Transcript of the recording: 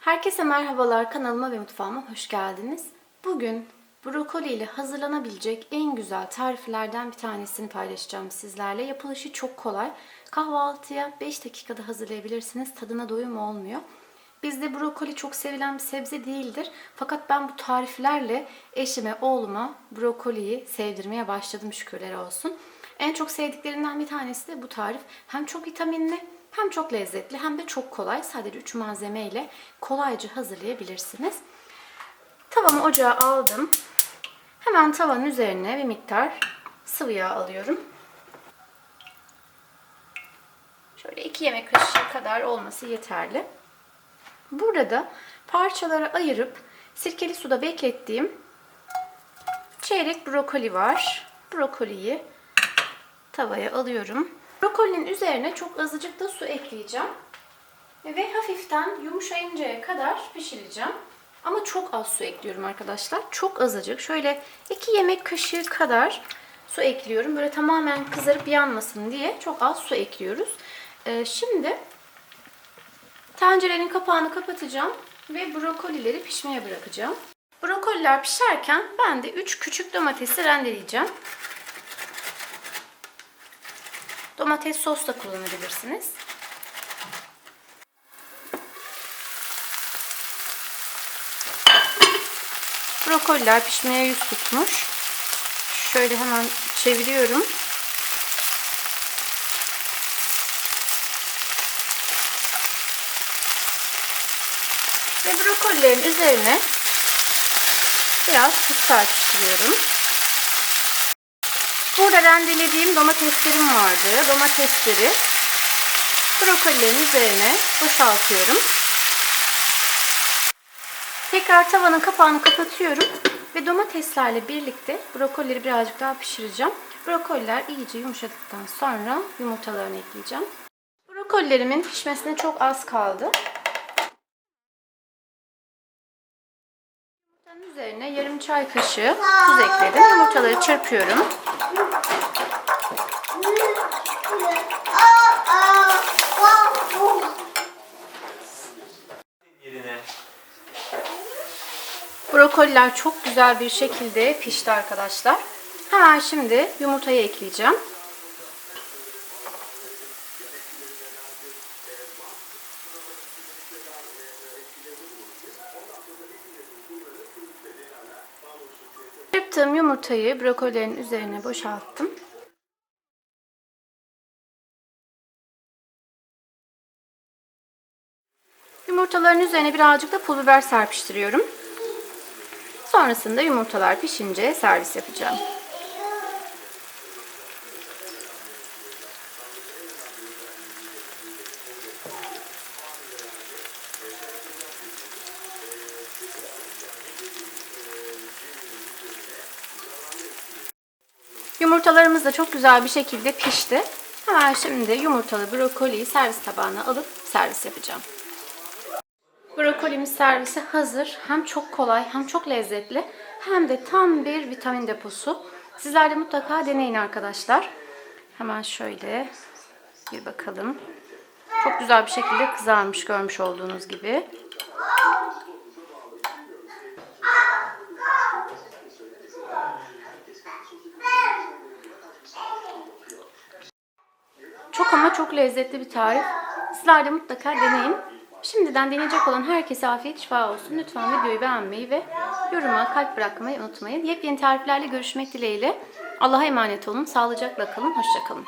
Herkese merhabalar kanalıma ve mutfağıma hoş geldiniz. Bugün brokoli ile hazırlanabilecek en güzel tariflerden bir tanesini paylaşacağım sizlerle. Yapılışı çok kolay. Kahvaltıya 5 dakikada hazırlayabilirsiniz. Tadına doyum olmuyor. Bizde brokoli çok sevilen bir sebze değildir. Fakat ben bu tariflerle eşime, oğluma brokoliyi sevdirmeye başladım şükürler olsun. En çok sevdiklerinden bir tanesi de bu tarif. Hem çok vitaminli hem çok lezzetli hem de çok kolay. Sadece 3 malzeme ile kolayca hazırlayabilirsiniz. Tavamı ocağa aldım. Hemen tavanın üzerine bir miktar sıvı yağ alıyorum. Şöyle 2 yemek kaşığı kadar olması yeterli. Burada parçalara ayırıp sirkeli suda beklettiğim çeyrek brokoli var. Brokoliyi tavaya alıyorum. Brokolinin üzerine çok azıcık da su ekleyeceğim. Ve hafiften yumuşayıncaya kadar pişireceğim. Ama çok az su ekliyorum arkadaşlar. Çok azıcık. Şöyle 2 yemek kaşığı kadar su ekliyorum. Böyle tamamen kızarıp yanmasın diye çok az su ekliyoruz. Ee, şimdi tencerenin kapağını kapatacağım ve brokolileri pişmeye bırakacağım. Brokoliler pişerken ben de 3 küçük domatesi rendeleyeceğim. Domates sos da kullanabilirsiniz. Brokoliler pişmeye yüz tutmuş. Şöyle hemen çeviriyorum. Ve brokolilerin üzerine biraz tuz serpiştiriyorum. Burada rendelediğim domateslerim vardı. Domatesleri brokolilerin üzerine boşaltıyorum. Tekrar tavanın kapağını kapatıyorum ve domateslerle birlikte brokolileri birazcık daha pişireceğim. Brokoliler iyice yumuşadıktan sonra yumurtalarını ekleyeceğim. Brokolilerimin pişmesine çok az kaldı. Yumurtanın üzerine yarım çay kaşığı tuz ekledim. Yumurtaları çırpıyorum. Brokoliler çok güzel bir şekilde pişti arkadaşlar. Hemen şimdi yumurtayı ekleyeceğim. Çırptığım yumurtayı brokolilerin üzerine boşalttım. Yumurtaların üzerine birazcık da pul biber serpiştiriyorum. Sonrasında yumurtalar pişince servis yapacağım. Yumurtalarımız da çok güzel bir şekilde pişti. Hemen şimdi yumurtalı brokoliyi servis tabağına alıp servis yapacağım. Brokolimiz servise hazır. Hem çok kolay hem çok lezzetli hem de tam bir vitamin deposu. Sizler de mutlaka deneyin arkadaşlar. Hemen şöyle bir bakalım. Çok güzel bir şekilde kızarmış görmüş olduğunuz gibi. Çok ama çok lezzetli bir tarif. Sizler de mutlaka deneyin. Şimdiden deneyecek olan herkese afiyet şifa olsun. Lütfen videoyu beğenmeyi ve yoruma kalp bırakmayı unutmayın. Yepyeni tariflerle görüşmek dileğiyle. Allah'a emanet olun. Sağlıcakla kalın. Hoşçakalın.